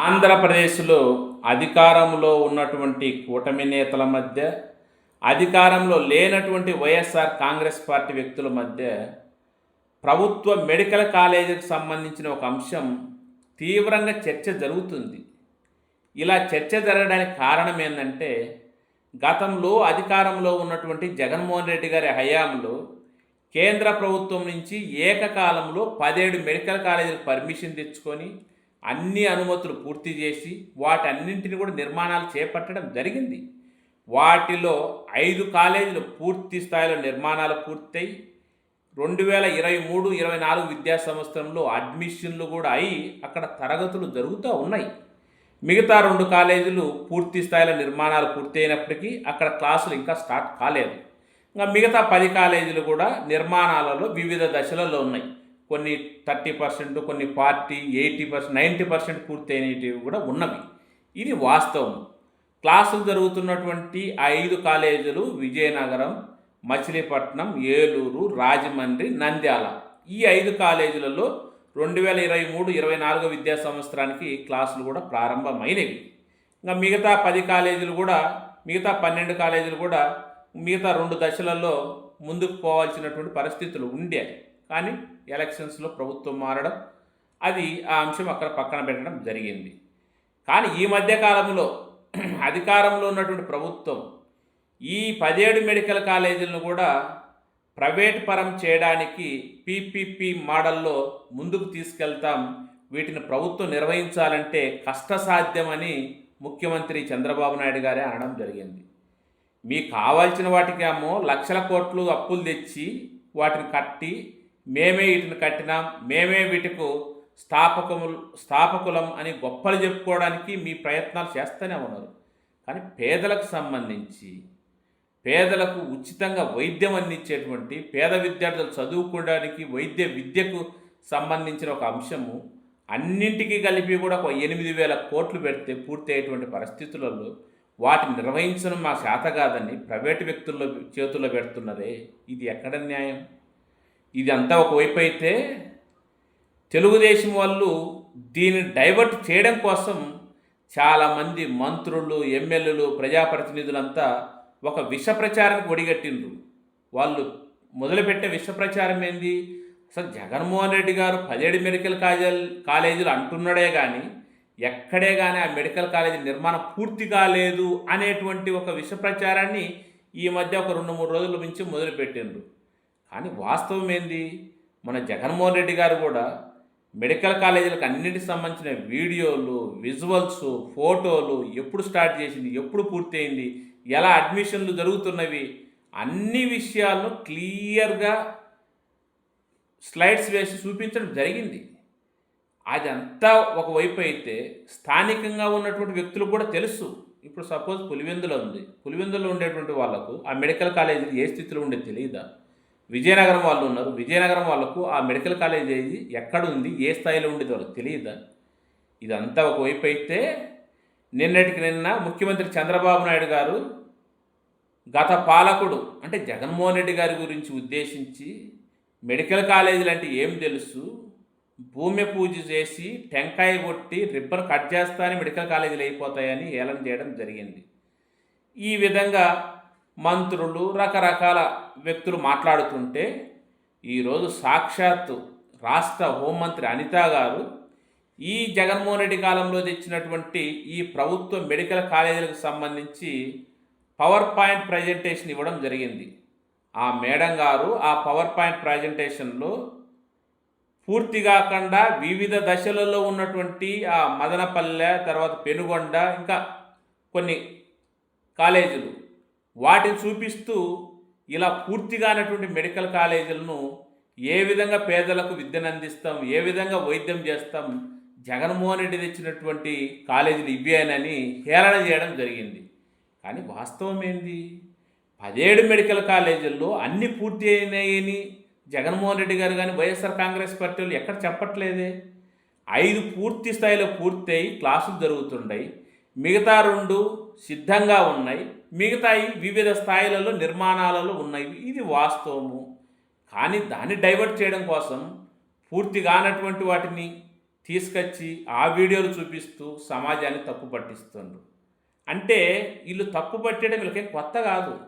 ఆంధ్రప్రదేశ్లో అధికారంలో ఉన్నటువంటి కూటమి నేతల మధ్య అధికారంలో లేనటువంటి వైఎస్ఆర్ కాంగ్రెస్ పార్టీ వ్యక్తుల మధ్య ప్రభుత్వ మెడికల్ కాలేజీకి సంబంధించిన ఒక అంశం తీవ్రంగా చర్చ జరుగుతుంది. ఇలా చర్చ జరగడానికి కారణం ఏంటంటే గతంలో అధికారంలో ఉన్నటువంటి జగన్మోహన్ రెడ్డి గారి హయాంలో కేంద్ర ప్రభుత్వం నుంచి ఏకకాలంలో పదిహేడు మెడికల్ కాలేజీలకు పర్మిషన్ తెచ్చుకొని అన్ని అనుమతులు పూర్తి చేసి వాటన్నింటిని కూడా నిర్మాణాలు చేపట్టడం జరిగింది. వాటిలో ఐదు కాలేజీలు పూర్తి స్థాయిలో నిర్మాణాలు పూర్తయి రెండు వేల ఇరవై మూడు ఇరవై నాలుగు విద్యా సంవత్సరంలో అడ్మిషన్లు కూడా అయి అక్కడ తరగతులు జరుగుతూ ఉన్నాయి. మిగతా రెండు కాలేజీలు పూర్తి స్థాయిలో నిర్మాణాలు పూర్తయినప్పటికీ అక్కడ క్లాసులు ఇంకా స్టార్ట్ కాలేదు. ఇంకా మిగతా పది కాలేజీలు కూడా నిర్మాణాలలో వివిధ దశలలో ఉన్నాయి. కొన్ని థర్టీ పర్సెంట్ కొన్ని forty eighty percent ninety percent పూర్తయినవి కూడా ఉన్నవి. ఇది వాస్తవం. క్లాసులు జరుగుతున్నటువంటి ఐదు కాలేజీలు విజయనగరం మచిలీపట్నం ఏలూరు రాజమండ్రి నంద్యాల. ఈ ఐదు కాలేజీలలో రెండు వేల ఇరవై మూడు ఇరవై నాలుగు విద్యా సంవత్సరానికి క్లాసులు కూడా ప్రారంభమైనవి. ఇంకా మిగతా పది కాలేజీలు కూడా మిగతా పన్నెండు కాలేజీలు కూడా మిగతా రెండు దశలలో ముందుకు పోవాల్సినటువంటి పరిస్థితులు ఉండేవి. కానీ ఎలక్షన్స్లో ప్రభుత్వం మారడం అది ఆ అంశం అక్కడ పక్కన పెట్టడం జరిగింది. కానీ ఈ మధ్య కాలంలో అధికారంలో ఉన్నటువంటి ప్రభుత్వం ఈ పదిహేడు మెడికల్ కాలేజీలను కూడా ప్రైవేట్ పరం చేయడానికి పీపీపీ మోడల్లో ముందుకు తీసుకెళ్తాం. వీటిని ప్రభుత్వం నిర్వహించాలంటే కష్టసాధ్యమని ముఖ్యమంత్రి చంద్రబాబు నాయుడు గారే అనడం జరిగింది. మీకు కావాల్సిన వాటికేమో లక్షల కోట్లు అప్పులు తెచ్చి వాటిని కట్టి మేమే వీటిని కట్టినాం మేమే వీటికు స్థాపకములు స్థాపకులం అని గొప్పలు చెప్పుకోవడానికి మీ ప్రయత్నాలు చేస్తూనే ఉన్నారు. కానీ పేదలకు సంబంధించి పేదలకు ఉచితంగా వైద్యం అందించేటువంటి పేద విద్యార్థులు చదువుకోవడానికి వైద్య విద్యకు సంబంధించిన ఒక అంశము అన్నింటికీ కలిపి కూడా ఒక ఎనిమిది వేల కోట్లు పెడితే పూర్తి అయ్యేటువంటి పరిస్థితులలో వాటిని నిర్వహించడం మా శాత కాదని ప్రైవేటు వ్యక్తుల్లో చేతుల్లో పెడుతున్నదే ఇది ఎక్కడ న్యాయం? ఇది అంతా ఒకవైపు అయితే తెలుగుదేశం వాళ్ళు దీన్ని డైవర్ట్ చేయడం కోసం చాలామంది మంత్రులు ఎమ్మెల్యేలు ప్రజాప్రతినిధులంతా ఒక విష ప్రచారానికి ఒడిగట్టిండ్రు. వాళ్ళు మొదలుపెట్టే విష ప్రచారం ఏంది? అసలు జగన్మోహన్ రెడ్డి గారు పదిహేడు మెడికల్ కాలేజ్ కాలేజీలు అంటున్నాడే కానీ ఎక్కడే కానీ ఆ మెడికల్ కాలేజీ నిర్మాణం పూర్తి కాలేదు అనేటువంటి ఒక విష ప్రచారాన్ని ఈ మధ్య ఒక రెండు మూడు రోజుల నుంచి మొదలుపెట్టిండ్రు. కానీ వాస్తవం ఏంది? మన జగన్మోహన్ రెడ్డి గారు కూడా మెడికల్ కాలేజీలకు అన్నిటికి సంబంధించిన వీడియోలు విజువల్స్ ఫోటోలు ఎప్పుడు స్టార్ట్ చేసింది? ఎప్పుడు పూర్తయింది? ఎలా అడ్మిషన్లు జరుగుతున్నవి? అన్ని విషయాలను క్లియర్గా స్లైడ్స్ వేసి చూపించడం జరిగింది. అదంతా ఒకవైపు అయితే స్థానికంగా ఉన్నటువంటి వ్యక్తులకు కూడా తెలుసు. ఇప్పుడు సపోజ్ పులివెందులో ఉంది. పులివెందులో ఉండేటువంటి వాళ్ళకు ఆ మెడికల్ కాలేజీలు ఏ స్థితిలో ఉండేది తెలియదా విజయనగరం వాళ్ళు ఉన్నారు. విజయనగరం వాళ్ళకు ఆ మెడికల్ కాలేజ్ ఎక్కడ ఉంది ఏ స్థాయిలో ఉండేది వాళ్ళకి తెలియదా? ఇదంతా ఒకవైపు అయితే నిన్నటికి నిన్న ముఖ్యమంత్రి చంద్రబాబు నాయుడు గారు గత పాలకుడు అంటే జగన్మోహన్ రెడ్డి గారి గురించి ఉద్దేశించి మెడికల్ కాలేజీలు అంటే ఏం తెలుసు? భూమి పూజ చేసి టెంకాయ కొట్టి రిబ్బన్ కట్ చేస్తానే మెడికల్ కాలేజీలు అయిపోతాయని ఏలం చేయడం జరిగింది. ఈ విధంగా మంత్రులు రకరకాల వ్యక్తులు మాట్లాడుతుంటే ఈరోజు సాక్షాత్తు రాష్ట్ర హోంమంత్రి అనిత గారు ఈ జగన్మోహన్ రెడ్డి కాలంలో తెచ్చినటువంటి ఈ ప్రభుత్వ మెడికల్ కాలేజీలకు సంబంధించి పవర్ పాయింట్ ప్రజెంటేషన్ ఇవ్వడం జరిగింది. ఆ మేడం గారు ఆ పవర్ పాయింట్ ప్రజెంటేషన్లో పూర్తి కాకుండా వివిధ దశలలో ఉన్నటువంటి ఆ మదనపల్లె తర్వాత పెనుగొండ ఇంకా కొన్ని కాలేజీలు వాటిని చూపిస్తూ ఇలా పూర్తిగానటువంటి మెడికల్ కాలేజీలను ఏ విధంగా పేదలకు విద్యను అందిస్తాం ఏ విధంగా వైద్యం చేస్తాం జగన్మోహన్ రెడ్డి తెచ్చినటువంటి కాలేజీలు ఇవ్వేనని హేళన చేయడం జరిగింది. కానీ వాస్తవం ఏంది? పదిహేడు మెడికల్ కాలేజీల్లో అన్ని పూర్తి అయినాయని జగన్మోహన్ రెడ్డి గారు కానీ వైఎస్ఆర్ కాంగ్రెస్ పార్టీ వాళ్ళు ఎక్కడ చెప్పట్లేదే? ఐదు పూర్తి స్థాయిలో పూర్తయి క్లాసులు జరుగుతుంటాయి మిగతా రెండు సిద్ధంగా ఉన్నాయి. మిగతాయి వివిధ స్థాయిలలో నిర్మాణాలలో ఉన్నాయి. ఇది వాస్తవము. కానీ దాన్ని డైవర్ట్ చేయడం కోసం పూర్తి కానటువంటి వాటిని తీసుకొచ్చి ఆ వీడియోలు చూపిస్తూ సమాజాన్ని తప్పు పట్టిస్తుండ్రు. అంటే వీళ్ళు తప్పు పట్టడం వీళ్ళకేం కొత్త కాదు.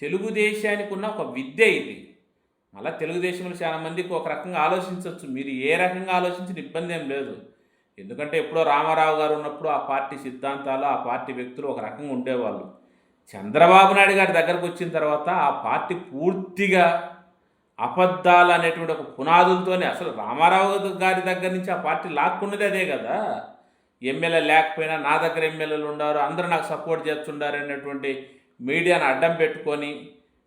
తెలుగుదేశానికి ఉన్న ఒక విద్య ఇది. మళ్ళీ తెలుగుదేశంలో చాలా మందికి ఒక రకంగా ఆలోచించవచ్చు మీరు ఏ రకంగా ఆలోచించిన ఇబ్బంది ఏం లేదు. ఎందుకంటే ఎప్పుడో రామారావు గారు ఉన్నప్పుడు ఆ పార్టీ సిద్ధాంతాలు ఆ పార్టీ వ్యక్తులు ఒక రకంగా ఉండేవాళ్ళు. చంద్రబాబు నాయుడు గారి దగ్గరకు వచ్చిన తర్వాత ఆ పార్టీ పూర్తిగా అబద్ధాలు అనేటువంటి ఒక పునాదులతోనే అసలు రామారావు గారి దగ్గర నుంచి ఆ పార్టీ లాక్కున్నది అదే కదా. ఎమ్మెల్యే లేకపోయినా నా దగ్గర ఎమ్మెల్యేలు ఉన్నారు అందరూ నాకు సపోర్ట్ చేస్తుండారు అనేటువంటి మీడియాను అడ్డం పెట్టుకొని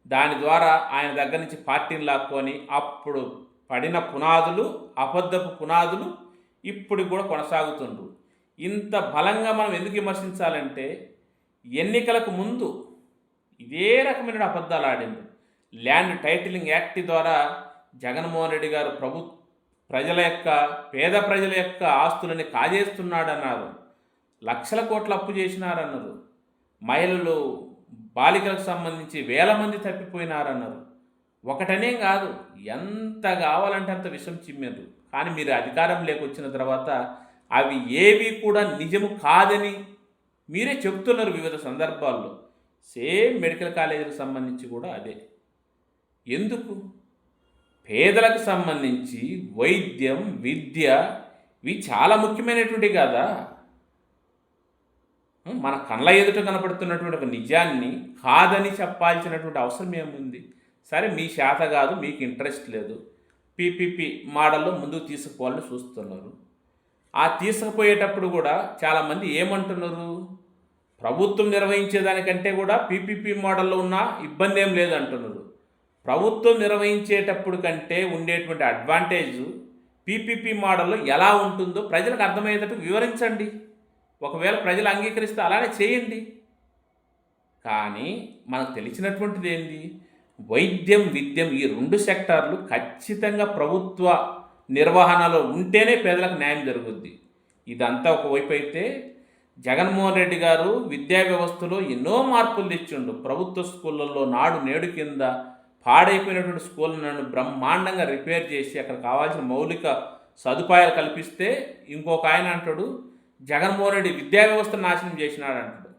దాని ద్వారా ఆయన దగ్గర నుంచి పార్టీని లాక్కొని అప్పుడు పడిన పునాదులు అబద్ధపు పునాదులు ఇప్పుడు కూడా కొనసాగుతుండ్రు. ఇంత బలంగా మనం ఎందుకు విమర్శించాలంటే ఎన్నికలకు ముందు ఇదే రకమైన అబద్ధాలు ఆడింది. ల్యాండ్ టైటిలింగ్ యాక్ట్ ద్వారా జగన్మోహన్ రెడ్డి గారు ప్రభు ప్రజల యొక్క పేద ప్రజల యొక్క ఆస్తులని కాజేస్తున్నాడన్నారు. లక్షల కోట్ల అప్పు చేసినారన్నారు. మహిళలు బాలికలకు సంబంధించి వేల మంది తప్పిపోయినారన్నారు. ఒకటనే కాదు ఎంత కావాలంటే అంత విషం చిమ్మారు కానీ మీరు అధికారం లేకొచ్చిన తర్వాత అవి ఏవి కూడా నిజము కాదని మీరే చెప్తున్నారు వివిధ సందర్భాల్లో. సేమ్ మెడికల్ కాలేజీలకు సంబంధించి కూడా అదే. ఎందుకు? పేదలకు సంబంధించి వైద్యం విద్య ఇవి చాలా ముఖ్యమైనటువంటి కదా? మన కళ్ళ ఎదుట కనపడుతున్నటువంటి ఒక నిజాన్ని కాదని చెప్పాల్సినటువంటి అవసరం ఏముంది? సరే మీ శాత కాదు మీకు ఇంట్రెస్ట్ లేదు. పీపీపీ మోడల్లో ముందుకు తీసుకుపోవాలని చూస్తున్నారు. ఆ తీసుకుపోయేటప్పుడు కూడా చాలామంది ఏమంటున్నారు? ప్రభుత్వం నిర్వహించేదానికంటే కూడా పీపీపీ మోడల్లో ఉన్న ఇబ్బంది ఏం లేదు అంటున్నారు ప్రభుత్వం నిర్వహించేటప్పుడు కంటే ఉండేటువంటి అడ్వాంటేజ్ పీపీపీ మోడల్లో ఎలా ఉంటుందో ప్రజలకు అర్థమయ్యేటట్టు వివరించండి. ఒకవేళ ప్రజలు అంగీకరిస్తే అలానే చేయండి. కానీ మనకు తెలిసినటువంటిది ఏంది? వైద్యం విద్యం ఈ రెండు సెక్టార్లు ఖచ్చితంగా ప్రభుత్వ నిర్వహణలో ఉంటేనే పేదలకు న్యాయం జరుగుద్ది. ఇదంతా ఒకవైపు అయితే జగన్మోహన్ రెడ్డి గారు విద్యా వ్యవస్థలో ఎన్నో మార్పులు తెచ్చిండు. ప్రభుత్వ స్కూళ్ళల్లో నాడు నేడు కింద పాడైపోయినటువంటి స్కూళ్ళను బ్రహ్మాండంగా రిపేర్ చేసి అక్కడ కావాల్సిన మౌలిక సదుపాయాలు కల్పిస్తే ఇంకొక ఆయన అంటాడు జగన్మోహన్ రెడ్డి విద్యా వ్యవస్థ నాశనం చేసినాడు అంటాడు.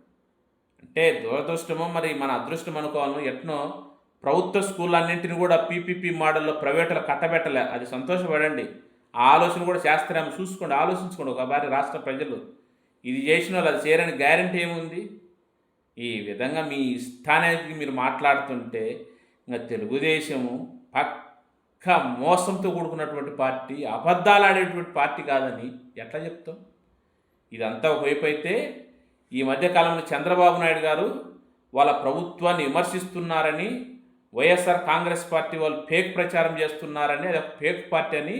అంటే దురదృష్టమో మరి మన అదృష్టం అనుకోవాలను ఎట్నో ప్రభుత్వ స్కూల్ అన్నింటిని కూడా పీపీపీ మోడల్లో ప్రైవేటులో కట్టబెట్టలే. అది సంతోషపడండి. ఆ ఆలోచన కూడా చేస్తారేమో చూసుకోండి ఆలోచించుకోండి. ఒక భారీ రాష్ట్ర ప్రజలు ఇది చేసిన వాళ్ళు అది చేయరని గ్యారంటీ ఏముంది? ఈ విధంగా మీ ఇష్టానికి మీరు మాట్లాడుతుంటే ఇంకా తెలుగుదేశము పక్క మోసంతో కూడుకున్నటువంటి పార్టీ అబద్ధాలు ఆడేటువంటి పార్టీ కాదని ఎట్లా చెప్తాం? ఇదంతా ఒకవైపు అయితే ఈ మధ్యకాలంలో చంద్రబాబు నాయుడు గారు వాళ్ళ ప్రభుత్వాన్ని విమర్శిస్తున్నారని వైఎస్ఆర్ కాంగ్రెస్ పార్టీ వాళ్ళు ఫేక్ ప్రచారం చేస్తున్నారని అది ఒక ఫేక్ పార్టీ అని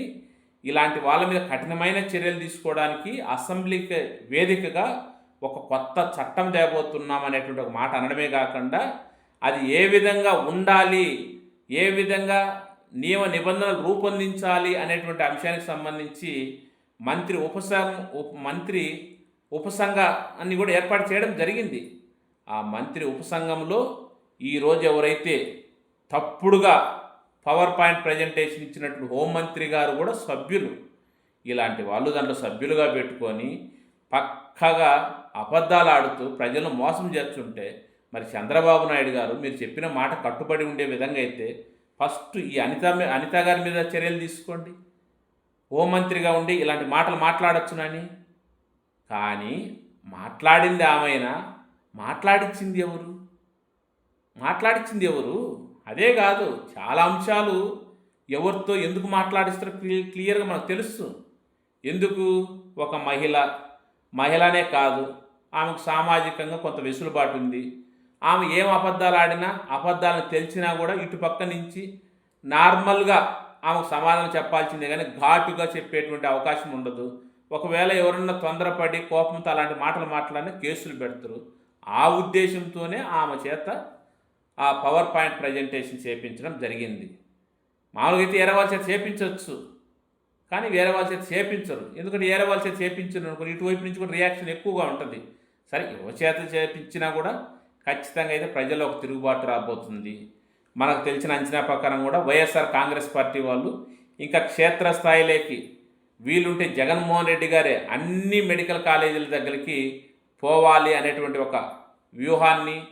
ఇలాంటి వాళ్ళ మీద కఠినమైన చర్యలు తీసుకోవడానికి అసెంబ్లీకి వేదికగా ఒక కొత్త చట్టం తేబోతున్నాం అనేటువంటి ఒక మాట అనడమే కాకుండా అది ఏ విధంగా ఉండాలి ఏ విధంగా నియమ నిబంధనలు రూపొందించాలి అనేటువంటి అంశానికి సంబంధించి మంత్రి ఉపసం ఉప మంత్రి ఉపసంఘాన్ని కూడా ఏర్పాటు చేయడం జరిగింది. ఆ మంత్రి ఉపసంఘంలో ఈరోజు ఎవరైతే తప్పుడుగా పవర్ పాయింట్ ప్రజెంటేషన్ ఇచ్చినట్టు హోంమంత్రి గారు కూడా సభ్యులు. ఇలాంటి వాళ్ళు దాంట్లో సభ్యులుగా పెట్టుకొని పక్కగా అబద్ధాలు ఆడుతూ ప్రజలను మోసం చేస్తుంటే మరి చంద్రబాబు నాయుడు గారు మీరు చెప్పిన మాట కట్టుబడి ఉండే విధంగా అయితే ఫస్ట్ ఈ అనిత మీ- అనిత గారి మీద చర్యలు తీసుకోండి. హోంమంత్రిగా ఉండి ఇలాంటి మాటలు మాట్లాడచ్చునని కానీ మాట్లాడింది ఆమెనా? మాట్లాడించింది ఎవరు? మాట్లాడించింది ఎవరు? అదే కాదు చాలా అంశాలు ఎవరితో ఎందుకు మాట్లాడిస్తారో క్లి- క్లియర్గా మనకు తెలుసు. ఎందుకు ఒక మహిళ మహిళనే కాదు ఆమెకు సామాజికంగా కొంత వెసులుబాటు ఉంది. ఆమె ఏం అబద్ధాలు ఆడినా అబద్ధాలను తెలిసినా కూడా ఇటుపక్క నుంచి నార్మల్గా ఆమెకు సమాధానం చెప్పాల్సిందే కానీ ఘాటుగా చెప్పేటువంటి అవకాశం ఉండదు. ఒకవేళ ఎవరన్నా తొందరపడి కోపంతో అలాంటి మాటలు మాట్లాడినా కేసులు పెడతారు. ఆ ఉద్దేశంతోనే ఆమె చేత ఆ పవర్ పాయింట్ ప్రజెంటేషన్ చేపించడం జరిగింది. మామూలుగా అయితే వేరే వాళ్ళ చేపించవచ్చు. కానీ వేరే వాళ్ళ చేతి చేపించరు. ఎందుకంటే వేరే వాళ్ళ చేతి చేపించరు ఇటువైపు నుంచి కూడా రియాక్షన్ ఎక్కువగా ఉంటుంది. సరే యువ చేత చేపించినా కూడా ఖచ్చితంగా అయితే ప్రజల్లో ఒక తిరుగుబాటు రాబోతుంది. మనకు తెలిసిన అంచనా ప్రకారం కూడా వైఎస్ఆర్ కాంగ్రెస్ పార్టీ వాళ్ళు ఇంకా క్షేత్రస్థాయిలోకి వీలుంటే జగన్మోహన్ రెడ్డి గారే అన్ని మెడికల్ కాలేజీల దగ్గరికి పోవాలి అనేటువంటి ఒక వ్యూహాన్ని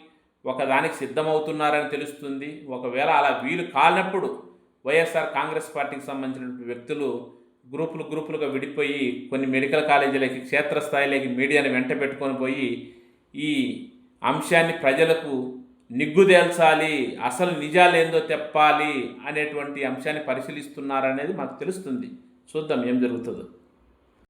ఒకదానికి సిద్ధమవుతున్నారని తెలుస్తుంది. ఒకవేళ అలా వీలు కాలినప్పుడు వైఎస్ఆర్ కాంగ్రెస్ పార్టీకి సంబంధించినటువంటి వ్యక్తులు గ్రూపులు గ్రూపులుగా విడిపోయి కొన్ని మెడికల్ కాలేజీలకి క్షేత్రస్థాయిలోకి మీడియాని వెంట పెట్టుకొని పోయి ఈ అంశాన్ని ప్రజలకు నిగ్గుదేల్చాలి అసలు నిజాలేందో తెప్పాలి అనేటువంటి అంశాన్ని పరిశీలిస్తున్నారనేది మాకు తెలుస్తుంది. చూద్దాం ఏం జరుగుతుందో.